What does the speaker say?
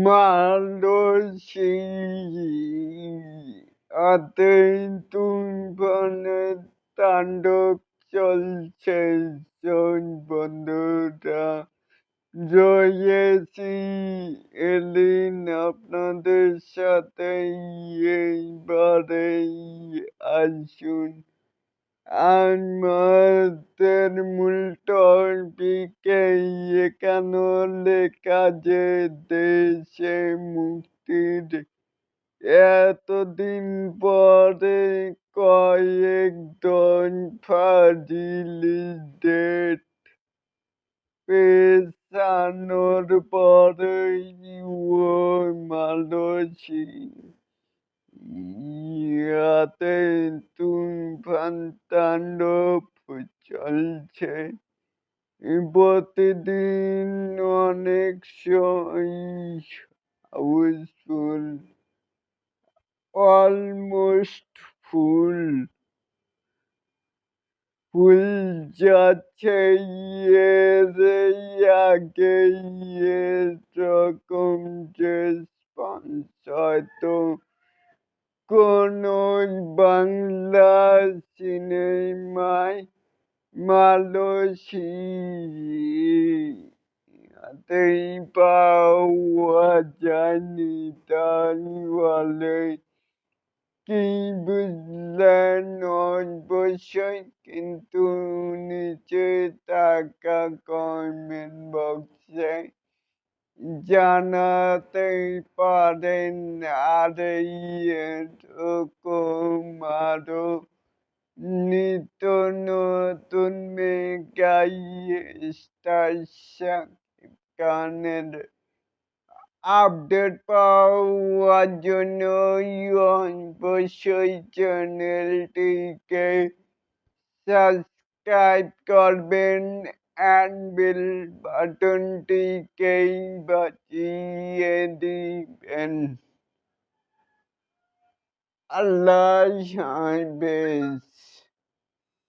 মালসী অতই তুফানের তাণ্ডব চলছে শোন বন্ধুরা রয়েছি এলিন আপনাদের সাথে এইবারে আসুন। আমাদের মূল টপিকে এখানে লেখা যে দেশে মুক্তির এতদিন পরে কয়েকজন ফাজিলিদের পেছানোর পরেই ওই মালসী। ইয়াতে তুফান তাণ্ডব চলছে। প্রতিদিন অনেক হাউসফুল অলমোস্ট ফুল ফুল যাচ্ছে এর আগে এরকম যে স্পন্সর তো কোনো বাংলা সিনেমায় মালসী হাতেই পাওয়া যায়নি। তাই বলে কি বুঝলেন অবশ্যই, কিন্তু নিচে থাকা কমেন্ট বক্সে জানাতে পারেন আর আরও নিত্য নতুন মেগাই স্টার গানের আপডেট পাওয়ার জন্য অবশ্যই চ্যানেলটিকে সাবস্ক্রাইব করবেন and will button T K but and Allah shine base.